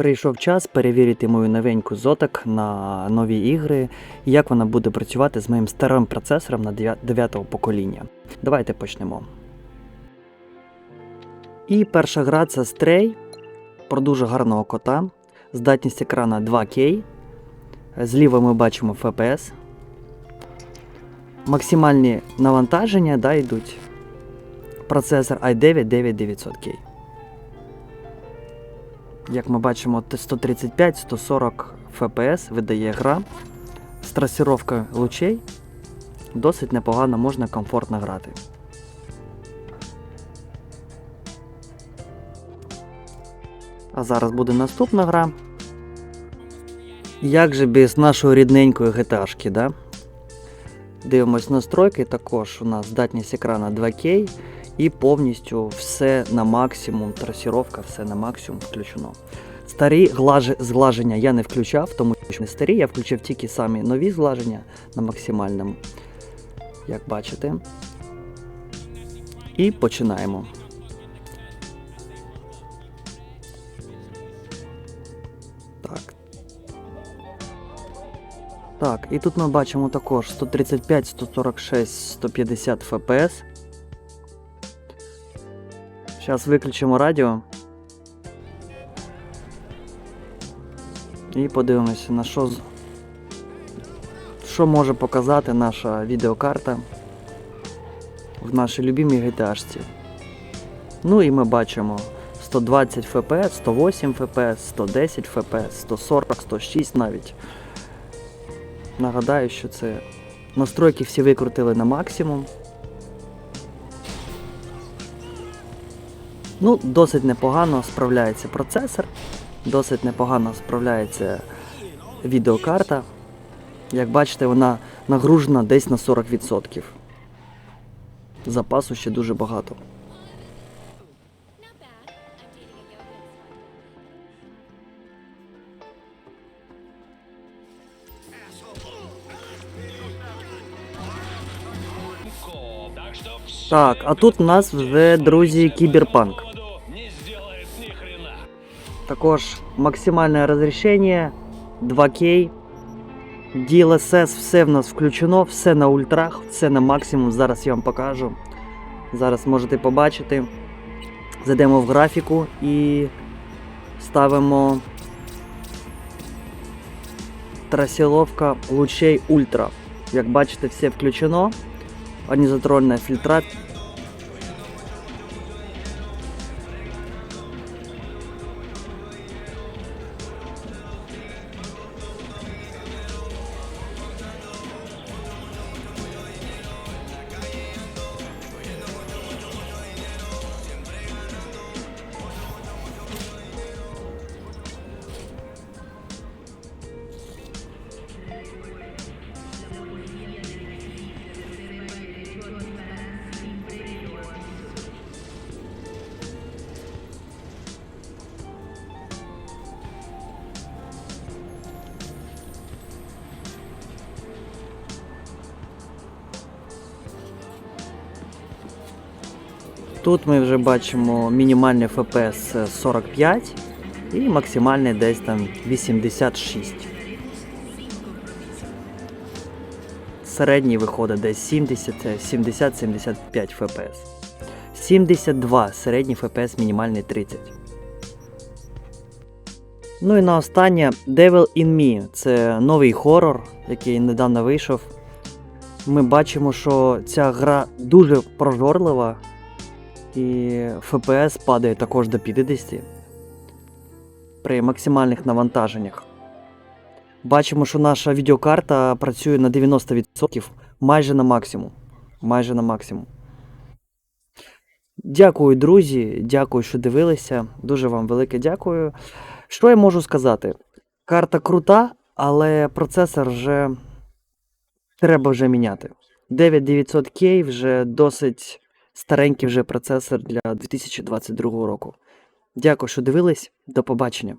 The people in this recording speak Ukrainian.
Прийшов час перевірити мою новеньку зоток на нові ігри як вона буде працювати з моїм старим процесором на 9-го покоління. Давайте почнемо. І перша гра це Stray про дуже гарного кота. Здатність екрана 2К. Зліва ми бачимо FPS. Максимальні навантаження да, йдуть. Процесор i9 9900K. Як ми бачимо, 135-140 FPS видає гра. З трасіровкою лучей досить непогано можна комфортно грати. А зараз буде наступна гра. Як же без нашої рідненької GTA, да? Дивимось настройки, також у нас здатність екрана 2К і повністю все на максимум, трасіровка, все на максимум включено. Старі глаж... зглаження я не включав, тому що не старі, я включив тільки самі нові зглаження на максимальному, як бачите. І починаємо. Так. Так, і тут ми бачимо також 135, 146, 150 FPS. Зараз виключимо радіо. І подивимося, на що, що може показати наша відеокарта в нашій любимій GTA. Ну і ми бачимо 120 FPS, 108 FPS, 110 FPS, 140, 106 навіть. Нагадаю, що це настройки всі викрутили на максимум. Ну, досить непогано справляється процесор, досить непогано справляється відеокарта. Як бачите, вона нагружена десь на 40%. Запасу ще дуже багато. Так, а тут у нас вже, друзі, кіберпанк. Також максимальне розрішення 2К. DLSS все в нас включено, все на ультрах, все на максимум. Зараз я вам покажу. Зараз можете побачити. Зайдемо в графіку і ставимо трасіловка лучей ультра. Як бачите, все включено. Анізотрольна фільтра Тут ми вже бачимо мінімальний FPS 45 і максимальний десь там 86. Середній виходить десь 70, 70-75 FPS. 72 середній FPS, мінімальний 30. Ну і на останнє Devil in Me. Це новий хорор, який недавно вийшов. Ми бачимо, що ця гра дуже прожорлива, і FPS падає також до 50 при максимальних навантаженнях. Бачимо, що наша відеокарта працює на 90% майже на максимум. Майже на максимум. Дякую, друзі. Дякую, що дивилися. Дуже вам велике дякую. Що я можу сказати? Карта крута, але процесор вже треба вже міняти. 9900K вже досить старенький вже процесор для 2022 року. Дякую, що дивились. До побачення.